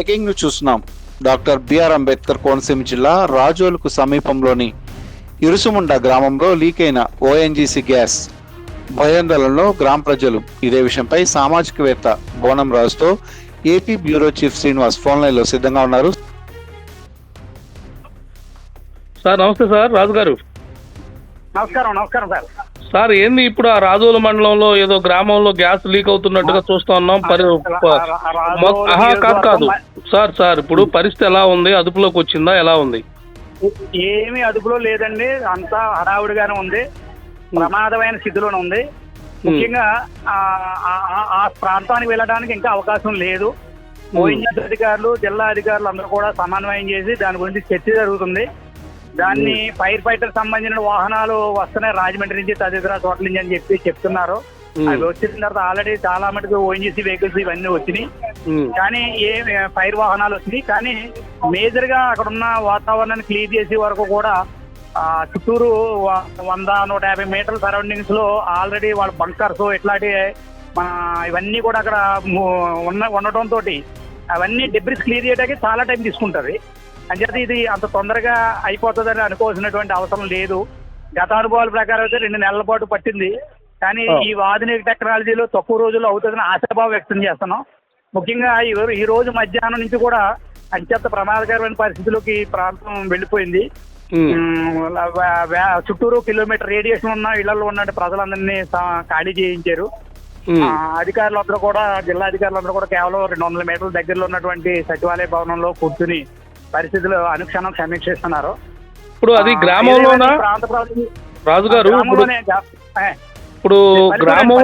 Breaking news చూస్తున్నాం. Doctor B R Ambedkar Konaseema జిల్లా రాజోలుకు సమీపంలోని ఇరుసుముండ గ్రామంలో లీక్ అయిన ఓఎన్జీసీ గ్యాస్ భయాందోళనలో గ్రామ ప్రజలు. ఇదే విషయంపై సామాజికవేత్త బోనం రాజుతో AP bureau chief Srinivas phone లైన్లో సిద్ధంగా ఉన్నారు. సార్ నమస్తే సార్ రాజు గారు నమస్కారం నమస్కారం సార్. సార్ ఏంది ఇప్పుడు ఆ రాజోల మండలంలో ఏదో గ్రామంలో గ్యాస్ లీక్ అవుతున్నట్టుగా చూస్తా ఉన్నాం. పరి కాదు కాదు. సార్ సార్ ఇప్పుడు పరిస్థితి ఎలా ఉంది? అదుపులోకి వచ్చిందా? ఎలా ఉంది? ఏమీ అదుపులో లేదండి. అంతా హడావుడిగానే ఉంది. ప్రమాదమైన స్థితిలోనే ఉంది. ముఖ్యంగా ఆ, ప్రాంతానికి వెళ్ళడానికి ఇంకా అవకాశం లేదు. ఓఎన్జీసీ అధికారులు జిల్లా అధికారులు అందరూ కూడా సమన్వయం చేసి దాని గురించి చర్చ జరుగుతుంది. దాన్ని ఫైర్ ఫైటర్ సంబంధించిన వాహనాలు వస్తున్నాయి. రాజమండ్రి నుంచి తదితర చోట్ల నుంచి అని చెప్పి చెప్తున్నారు. ఉమ్, అవి వచ్చిన తర్వాత ఆల్రెడీ చాలా మటుకు ఓఎన్జీసీ వెహికల్స్ ఇవన్నీ వచ్చినాయి. ఉమ్, కానీ ఏ ఫైర్ వాహనాలు వచ్చినాయి. కానీ మేజర్గా అక్కడ ఉన్న వాతావరణాన్ని క్లియర్ చేసే వరకు కూడా ఆ, చుట్టూరు వంద నూట యాభై మీటర్ల సరౌండింగ్స్లో ఆల్రెడీ వాళ్ళ బంకర్స్ ఇట్లాంటి మన ఇవన్నీ కూడా అక్కడ ఉన్న ఉండటం తోటి అవన్నీ డెబ్రిస్ క్లియర్ చేయడానికి చాలా టైం తీసుకుంటది. అంచేత ఇది అంత తొందరగా అయిపోతుందని అనుకోవాల్సినటువంటి అవసరం లేదు. గత అనుభవాల ప్రకారం అయితే రెండు నెలల పాటు పట్టింది. కానీ. ఈ ఆధునిక టెక్నాలజీలో తక్కువ రోజుల్లో అవుతుందని ఆశాభావం వ్యక్తం చేస్తున్నాం. ముఖ్యంగా ఈ రోజు మధ్యాహ్నం నుంచి కూడా అత్యంత ప్రమాదకరమైన పరిస్థితిలోకి ఈ ప్రాంతం వెళ్ళిపోయింది. చుట్టూరు కిలోమీటర్ రేడియేషన్ ఉన్న ఇళ్ళలో ఉన్న ప్రజలందరినీ ఖాళీ చేయించారు. అధికారులందరూ కూడా జిల్లా అధికారులందరూ కూడా కేవలం రెండు వందల మీటర్ల దగ్గరలో ఉన్నటువంటి సచివాలయ భవనంలో కూర్చుని పరిస్థితులు అనుక్షణం సమీక్షిస్తున్నారు. ఇప్పుడు అది ఆ, గ్రామంలోనా? ఏదేమైనా ప్రాంత ప్రజలు రాజు గారు ఇప్పుడు గ్రామం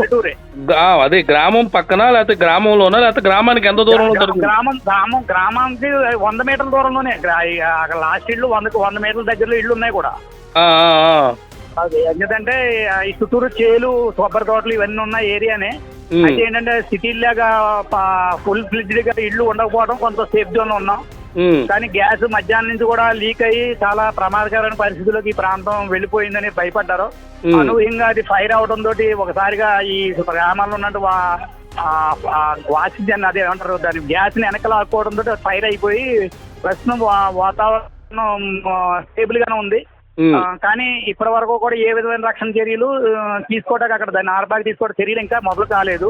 అదే గ్రామం పక్కన లేకపోతే గ్రామంలోనా లేకపోతే గ్రామానికి ఎంత దూరంలో గ్రామం గ్రామం గ్రామానికి వంద మీటర్ల దూరంలోనే. లాస్ట్ ఇల్లు వంద వంద మీటర్ల దగ్గరలో ఇల్లు ఉన్నాయి కూడా. అది ఎందుకంటే ఈ చుట్టూరు చేలు కొబ్బరి తోటలు ఇవన్నీ ఉన్న ఏరియానే. అయితే ఏంటంటే సిటీ లాగా ఫుల్ ఫ్లిడ్జ్డ్గా ఇల్లు ఉండకపోవడం కొంత సేఫ్ జోన్ ఉన్నాం. కానీ గ్యాస్ మధ్యాహ్నం నుంచి కూడా లీక్ అయ్యి చాలా ప్రమాదకరమైన పరిస్థితుల్లోకి ఈ ప్రాంతం వెళ్ళిపోయిందని భయపడ్డారు. అనూహ్యంగా అది ఫైర్ అవడం తోటి ఒకసారిగా ఈ గ్రామాల్లో ఉన్నట్టు ఆక్సిజన్ అదే ఏమంటారు దాని గ్యాస్ని వెనక లాక్కోవడం తోటి ఫైర్ అయిపోయి ప్రస్తుతం వాతావరణం స్టేబుల్ గానే ఉంది. కానీ ఇప్పటి వరకు కూడా ఏ విధమైన రక్షణ చర్యలు తీసుకోవడానికి అక్కడ దాన్ని ఆర్బాగ్ తీసుకోవడం చర్యలు ఇంకా మొదలు కాలేదు.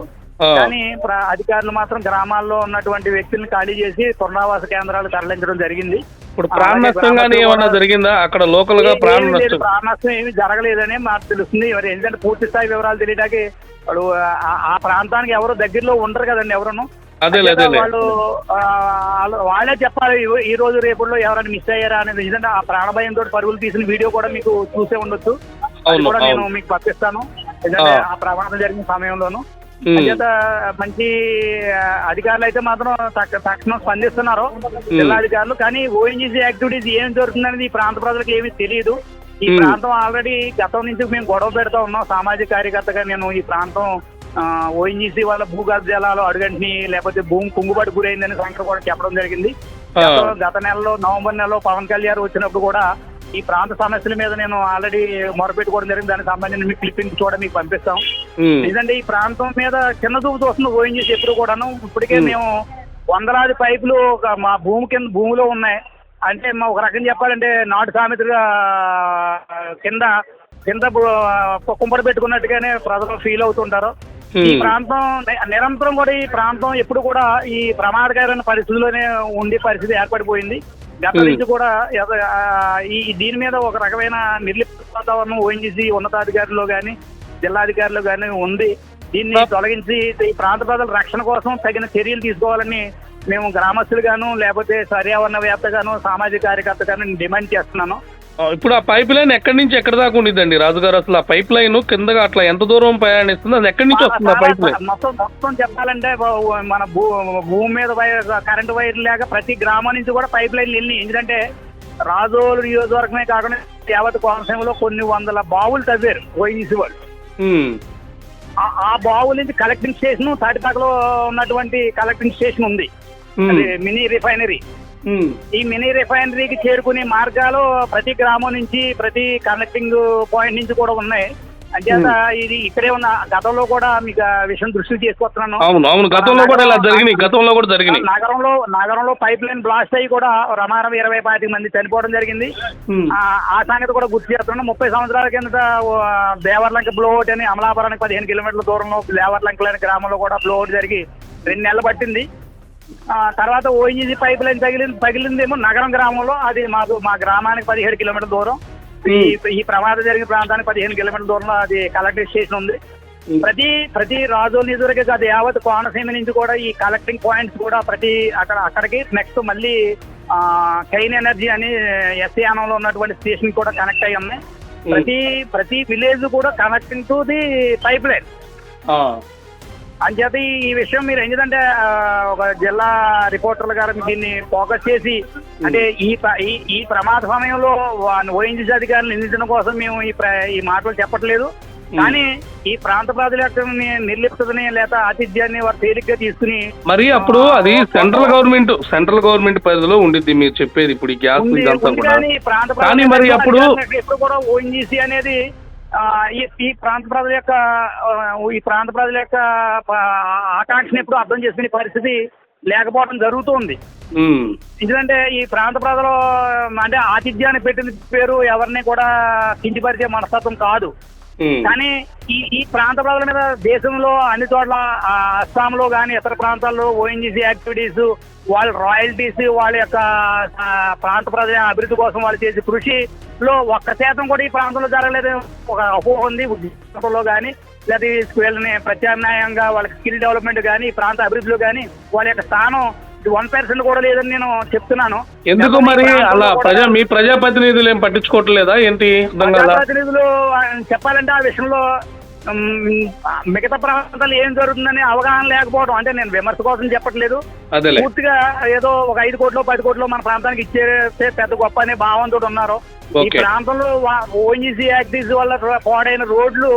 కానీ ప్ర- అధికారులు మాత్రం గ్రామాల్లో ఉన్నటువంటి వ్యక్తుల్ని ఖాళీ చేసి పునరావాస కేంద్రాలు తరలించడం జరిగింది. ఇప్పుడు ప్రాణ నష్టం కానీ ఏమన్నా జరిగిందా? అక్కడ లోకల్గా ప్రాణ నష్టం. ప్రాణ నష్టం ఏమీ జరగలేదని మాకు తెలుస్తుంది. మరి ఎందుకంటే పూర్తి స్థాయి వివరాలు తెలియడానికి వాళ్ళు ఆ- ప్రాంతానికి ఎవరు దగ్గరలో ఉండరు కదండి ఎవరును. వాళ్ళు వాళ్ళు- చెప్పాలి. ఈ- రోజు రేపుల్లో ఎవరైనా మిస్ అయ్యారా అనేది. ఎందుకంటే ఆ ప్రాణభయంతో పరుగులు తీసిన వీడియో కూడా మీకు చూసే ఉండొచ్చు. కూడా నేను మీకు పంపిస్తాను. ఎందుకంటే ఆ. ఆ ప్రమాదం జరిగిన సమయంలోను. అంచేత మంచి అధికారులు అయితే మాత్రం తక్ష- తక్షణం స్పందిస్తున్నారు జిల్లా అధికారులు. కానీ ఓఎన్జీసీ యాక్టివిటీస్ ఏం జరుగుతుందనేది ఈ ప్రాంత ప్రజలకు ఏమీ తెలియదు ఈ. ప్రాంతం ఆల్రెడీ గతం నుంచి మేము గొడవ పెడతా ఉన్నాం. సామాజిక కార్యకర్తగా నేను ఈ ప్రాంతం ఓఎన్జీసీ వాళ్ళ భూగర్భ జలాలు అడుగంటిని లేకపోతే భూమి కుంగుబాటు గురైందని సంగతి కూడా చెప్పడం జరిగింది. గత నెలలో నవంబర్ నెలలో పవన్ కళ్యాణ్ వచ్చినప్పుడు కూడా ఈ ప్రాంత సమస్యల మీద నేను ఆల్రెడీ మొరపెట్టుకోవడం జరిగింది. దానికి సంబంధించిన మీ క్లిప్పింగ్స్ కూడా మీకు పంపిస్తాం. ఎందుకంటే ఈ ప్రాంతం మీద చిన్న చూపు చూస్తుంది ఓఎన్జీసీ ఎప్పుడు కూడాను ఇప్పటికే. మేము. వందలాది పైపులు మా భూమి కింద భూమిలో ఉన్నాయి. అంటే మా ఒక రకం చెప్పాలంటే నాటు సామెతగా కింద కింద కుంపడి పెట్టుకున్నట్టుగానే ప్రజలు ఫీల్ అవుతుంటారు. ఈ ప్రాంతం నిరంతరం కూడా ఈ ప్రాంతం ఎప్పుడు కూడా ఈ ప్రమాదకరమైన పరిస్థితుల్లోనే ఉండే పరిస్థితి ఏర్పడిపోయింది. గత. నుంచి కూడా ఈ దీని మీద ఒక రకమైన నిర్లిప్త వాతావరణం ఓఎన్జీసీ ఉన్నతాధికారులు కానీ జిల్లాధికారులు కానీ ఉంది దీన్ని తొలగించి ఈ ప్రాంత ప్రజల రక్షణ కోసం తగిన చర్యలు తీసుకోవాలని మేము గ్రామస్తులుగాను లేకపోతే పర్యావరణవేత్తగాను సామాజిక కార్యకర్తగాను డిమాండ్ చేస్తున్నాను ఇప్పుడు ఆ పైప్ లైన్ ఎక్కడి నుంచి ఎక్కడి దాకా ఉండిద్దండి? రాజుగారు అసలు ఆ పైప్ లైన్ కిందగా అట్లా ఎంత దూరం ప్రయాణిస్తుంది? అది ఎక్కడి నుంచి వస్తుంది ఆ పైప్ లైన్ మొత్తం మొత్తం చెప్పాలంటే మన భూ భూమి మీద కరెంట్ వైర్ లేక ప్రతి గ్రామం నుంచి కూడా పైప్ లైన్లు వెళ్ళి ఎందుకంటే రాజోలు నియోజకవర్గమే కాకుండా యావత్ కోనసీమలో కొన్ని వందల బావులు తవ్వారు ఓఈసీ వాళ్ళు. ఆ- బావుల నుంచి కలెక్టింగ్ స్టేషన్ తాటిపాకలో ఉన్నటువంటి కలెక్టింగ్ స్టేషన్ ఉంది. Mini refinery. ఈ మినీ రిఫైనరీకి చేరుకునే మార్గాలు ప్రతి గ్రామం నుంచి ప్రతి కనెక్టింగ్ పాయింట్ నుంచి కూడా ఉన్నాయి. అంచేత ఇది ఇక్కడే ఉన్న గతంలో కూడా మీకు విషయం దృష్టికి తీసుకొస్తున్నాను. అవును అవును. గతంలో కూడా ఇలా జరిగినాయి. గతంలో కూడా జరిగినాయి. నగరంలో నగరంలో పైప్ లైన్ బ్లాస్ట్ అయ్యి కూడా రమారం ఇరవై పాతిక మంది చనిపోవడం జరిగింది. ఆ సంగతి కూడా గుర్తు చేస్తున్నాను. ముప్పై సంవత్సరాల కిందట దేవర్లంక బ్లోట్ అని అమలాపురానికి పదిహేను కిలోమీటర్ల దూరంలో దేవర్లంకలు అనే గ్రామంలో కూడా బ్లోట్ జరిగి రెండు నెలలు పట్టింది. తర్వాత ఓఎన్జీసీ పైప్ లైన్ తగిలింది తగిలిందేమో నగరం గ్రామంలో. అది మాకు మా గ్రామానికి పదిహేడు కిలోమీటర్ల దూరం. ఈ ఈ ప్రమాదం జరిగిన ప్రాంతానికి పదిహేను కిలోమీటర్ల దూరంలో అది కలెక్టర్ స్టేషన్ ఉంది. ప్రతి ప్రతి రాజు నిధులకి కాదు యావత్ కోనసీమ నుంచి కూడా ఈ కలెక్టింగ్ పాయింట్స్ కూడా ప్రతి అక్కడ అక్కడికి నెక్స్ట్ మళ్ళీ ఆ, కైన్ ఎనర్జీ అని ఎస్సీ యానంలో ఉన్నటువంటి స్టేషన్ కూడా కనెక్ట్ అయ్యి ఉన్నాయి. ప్రతి ప్రతి విలేజ్ కూడా connecting to the pipe line. అంచేత ఈ- ఈ విషయం మీరు ఎందుకంటే ఒక జిల్లా రిపోర్టర్లు గారు దీన్ని ఫోకస్ చేసి అంటే ఈ ఈ ప్రమాద సమయంలో ఓఎన్జీసీ అధికారులు నిందించడం కోసం మేము ఈ ఈ మాటలు చెప్పట్లేదు. కానీ ఈ ప్రాంత ప్రజల యొక్క ని- నిర్లిప్తతని లేదా ఆతిథ్యాన్ని వారు తేలిగ్గా తీసుకుని మరి అప్పుడు అది సెంట్రల్ గవర్నమెంట్ సెంట్రల్ గవర్నమెంట్ పరిధిలో ఉండిద్ది మీరు చెప్పేది ఇప్పుడు ఈ గ్యాస్ ఇదంతా కూడా. కానీ ప్రాంత మరి అప్పుడు అధికారులకు ఎప్పుడు కూడా ఓఎన్జీసీ అనేది ఈ ఈ ప్రాంత ప్రజల యొక్క ఈ ప్రాంత ప్రజల యొక్క ఆకాంక్షను ఎప్పుడు అర్థం చేసుకునే పరిస్థితి లేకపోవడం జరుగుతుంది. ఎందుకంటే ఈ ప్రాంత ప్రజలు అంటే ఆతిథ్యాన్ని పెట్టిన పేరు ఎవరిని కూడా కించిపరిచే మనస్తత్వం కాదు. కానీ ఈ ఈ ప్రాంత ప్రజల మీద దేశంలో అన్ని చోట్ల ఆ, అస్సాంలో కానీ ఇతర ప్రాంతాల్లో ఓఎన్జీసీ యాక్టివిటీస్ వాళ్ళ రాయల్టీస్ వాళ్ళ యొక్క ప్రాంత ప్రజల అభివృద్ధి కోసం వాళ్ళు చేసే కృషిలో ఒక్క శాతం కూడా ఈ ప్రాంతంలో జరగలేదు. ఒక అపోహ ఉంది. ఉద్యోగంలో కానీ లేదా వీళ్ళని ప్రత్యామ్నాయంగా వాళ్ళకి స్కిల్ డెవలప్మెంట్ కానీ ఈ ప్రాంత అభివృద్ధిలో కానీ వాళ్ళ యొక్క స్థానం వన్ పర్సెంట్ కూడా లేదని నేను చెప్తున్నాను. ఎందుకు మరి అలా ప్రజా మీ ప్రజాప్రతినిధులు ఏం పట్టించుకోవట్లేదా ఏంటి ప్రజాప్రతినిధులు చెప్పాలంటే ఆ విషయంలో మిగతా ప్రాంతాలు ఏం జరుగుతుందని అవగాహన లేకపోవడం అంటే నేను విమర్శ కోసం చెప్పట్లేదు పూర్తిగా ఏదో ఒక ఐదు కోట్లు పది కోట్లు మన ప్రాంతానికి ఇచ్చేస్తే పెద్ద గొప్ప అనే భావంతో ఉన్నారు ఈ. ప్రాంతంలో ఓఎన్జీసీ యాక్టివ్స్ వల్ల పాడైన రోడ్లు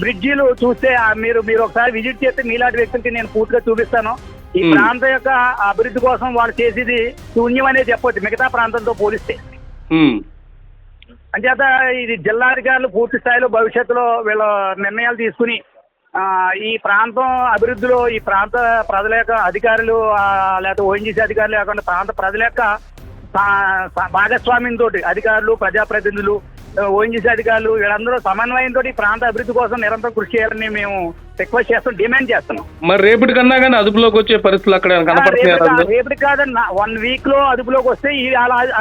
బ్రిడ్జిలు చూస్తే మీరు మీరు ఒకసారి విజిట్ చేస్తే మీలాంటి వ్యక్తులకి నేను పూర్తిగా చూపిస్తాను ఈ. ప్రాంతం యొక్క అభివృద్ధి కోసం వాళ్ళు చేసేది శూన్యం అనే చెప్పొచ్చు మిగతా ప్రాంతంతో పోలిస్తే. అంచేత ఇది జిల్లాధికారులు పూర్తి స్థాయిలో భవిష్యత్తులో వీళ్ళ నిర్ణయాలు తీసుకుని ఈ ప్రాంతం అభివృద్ధిలో ఈ ప్రాంత ప్రజల యొక్క అధికారులు లేకపోతే ఓఎన్జీసీ అధికారులు కాకుండా ప్రాంత ప్రజల యొక్క భాగస్వామ్యంతో అధికారులు ప్రజాప్రతినిధులు ఓఎన్జీసీ అధికారులు వీళ్ళందరూ సమన్వయంతో ఈ ప్రాంత అభివృద్ధి కోసం నిరంతరం కృషి చేయాలని మేము రిక్వెస్ట్ చేస్తాం డిమాండ్ చేస్తున్నాం. మరి రేపటి కన్నా కానీ అదుపులోకి వచ్చే పరిస్థితులు అక్కడ కనపడుతున్నాయి రేపటి కా- రేపటి కాదన్న వన్ వీక్లో అదుపులోకి వస్తే ఈ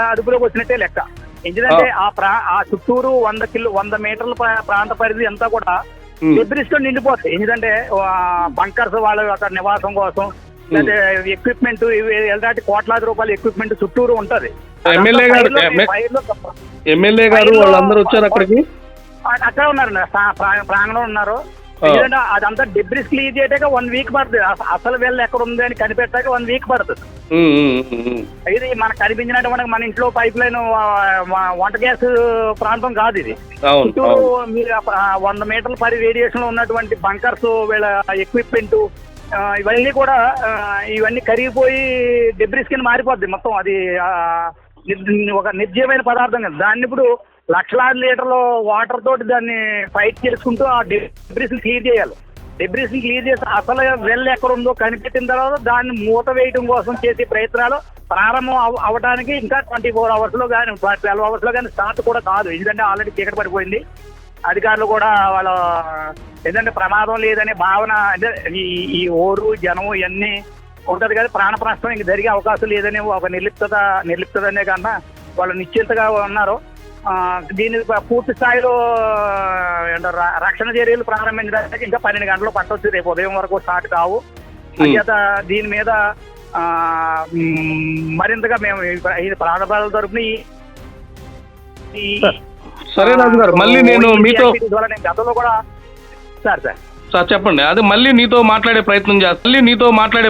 అదుపులోకి వచ్చినట్టే లెక్క. ఎందుకంటే ఆ. ప్రా ఆ చుట్టూరు వంద కిలో వంద మీటర్ల ప్రా- ప్రాంత పరిధి అంతా కూడా. డెబ్రిస్తో నిండిపోతాయి. ఎందుకంటే బంకర్స్ వాళ్ళ అక్కడ నివాసం కోసం లేకపోతే ఎక్విప్మెంట్ ఎలాంటి కోట్లాది రూపాయల ఎక్విప్మెంట్ చుట్టూరు ఉంటది. ఎమ్మెల్యే గారు- ఎమ్మెల్యే వాళ్ళందరూ వచ్చారు అక్కడికి? అక్కడ ఉన్నారు ప్రాంగణం ఉన్నారు. ఎందుకంటే అదంతా డెబ్రిస్ క్లియర్ చేయటాక వన్ వీక్ పడుతుంది. అస- అసలు వీళ్ళు ఎక్కడ ఉంది అని కనిపెట్టాక వన్ వీక్ పడుతుంది. ఇది మనకు కనిపించినటువంటి మన ఇంట్లో పైప్ లైన్ వంట గ్యాస్ ప్రాంతం కాదు ఇది. చుట్టూ మీరు వంద మీటర్ల పరి రేడియేషన్లో ఉన్నటువంటి బంకర్స్ వీళ్ళ ఎక్విప్మెంట్ ఇవన్నీ కూడా ఇవన్నీ కరిగిపోయి డెబ్రిస్ కింద మారిపోద్ది మొత్తం. అది ఒక నిర్జీవమైన పదార్థం కదా. దాన్ని ఇప్పుడు లక్షలాది లీటర్లు వాటర్ తోటి దాన్ని ఫైట్ చేసుకుంటూ ఆ డెబ్రిస్ క్లియర్ చేయాలి. డెబ్రిస్ క్లియర్ చేసి అసలు వెల్ ఎక్కడ ఉందో కనిపెట్టిన తర్వాత దాన్ని మూత వేయడం కోసం చేసే ప్రయత్నాలు ప్రారంభం అవ- అవడానికి ఇంకా ట్వంటీ ఫోర్ అవర్స్లో కానీ ట్వెల్వ్ అవర్స్లో కానీ స్టార్ట్ కూడా కాదు. ఎందుకంటే ఆల్రెడీ చీకటి పడిపోయింది. అధికారులు కూడా వాళ్ళ ఏంటంటే ప్రమాదం లేదనే భావన అంటే ఈ ఈ ఓరు జనం ఇవన్నీ ఉంటది కదా ప్రాణ ప్రశ్నం ఇంక జరిగే అవకాశం లేదని ఒక నిర్లిప్తత నిర్లిప్తత అనే కన్నా వాళ్ళు నిశ్చింతగా ఉన్నారు. దీని పూర్తి స్థాయిలో రక్షణ చర్యలు ప్రారంభించడానికి ఇంకా పన్నెండు గంటలు పట్టవచ్చు రేపు ఉదయం వరకు స్టార్ట్ కావు. అంచేత దీని మీద మరింతగా మేము ప్రాంతాల తరపున సరే. రాజు గారు మళ్ళీ నేను మీతో గతంలో కూడా సార్ సార్. సార్ చెప్పండి. అదే మళ్ళీ నీతో మాట్లాడే ప్రయత్నం చేస్తా. మళ్ళీ నీతో మాట్లాడే